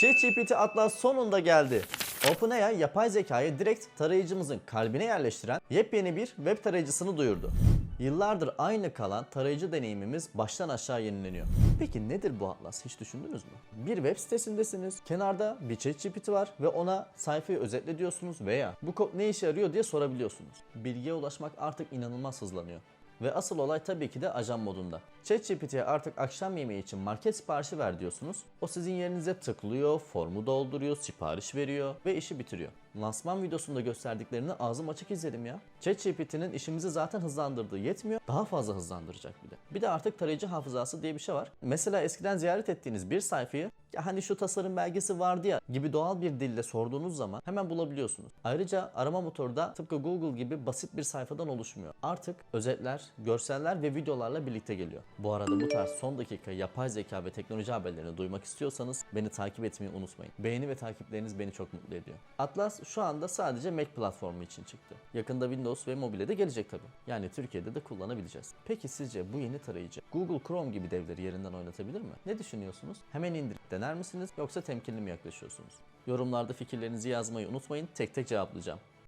ChatGPT Atlas sonunda geldi. OpenAI yapay zekayı direkt tarayıcımızın kalbine yerleştiren yepyeni bir web tarayıcısını duyurdu. Yıllardır aynı kalan tarayıcı deneyimimiz baştan aşağı yenileniyor. Peki nedir bu Atlas hiç düşündünüz mü? Bir web sitesindesiniz, kenarda bir ChatGPT var ve ona sayfayı özetle diyorsunuz veya bu kod ne işe yarıyor diye sorabiliyorsunuz. Bilgiye ulaşmak artık inanılmaz hızlanıyor. Ve asıl olay tabii ki de ajan modunda. ChatGPT'ye artık akşam yemeği için market siparişi ver diyorsunuz. O sizin yerinize tıklıyor, formu dolduruyor, sipariş veriyor ve işi bitiriyor. Lansman videosunda gösterdiklerini ağzım açık izledim ya. ChatGPT'nin işimizi zaten hızlandırdığı yetmiyor, daha fazla hızlandıracak bir de. Bir de artık tarayıcı hafızası diye bir şey var. Mesela eskiden ziyaret ettiğiniz bir sayfayı ya hani şu tasarım belgesi vardı ya gibi doğal bir dille sorduğunuz zaman hemen bulabiliyorsunuz. Ayrıca arama motoru da tıpkı Google gibi basit bir sayfadan oluşmuyor. Artık özetler, görseller ve videolarla birlikte geliyor. Bu arada bu tarz son dakika yapay zeka ve teknoloji haberlerini duymak istiyorsanız beni takip etmeyi unutmayın. Beğeni ve takipleriniz beni çok mutlu ediyor. Atlas şu anda sadece Mac platformu için çıktı. Yakında Windows ve mobile de gelecek tabii. Yani Türkiye'de de kullanabileceğiz. Peki sizce bu yeni tarayıcı Google Chrome gibi devleri yerinden oynatabilir mi? Ne düşünüyorsunuz? Hemen indirip dener misiniz yoksa temkinli mi yaklaşıyorsunuz? Yorumlarda fikirlerinizi yazmayı unutmayın. Tek tek cevaplayacağım.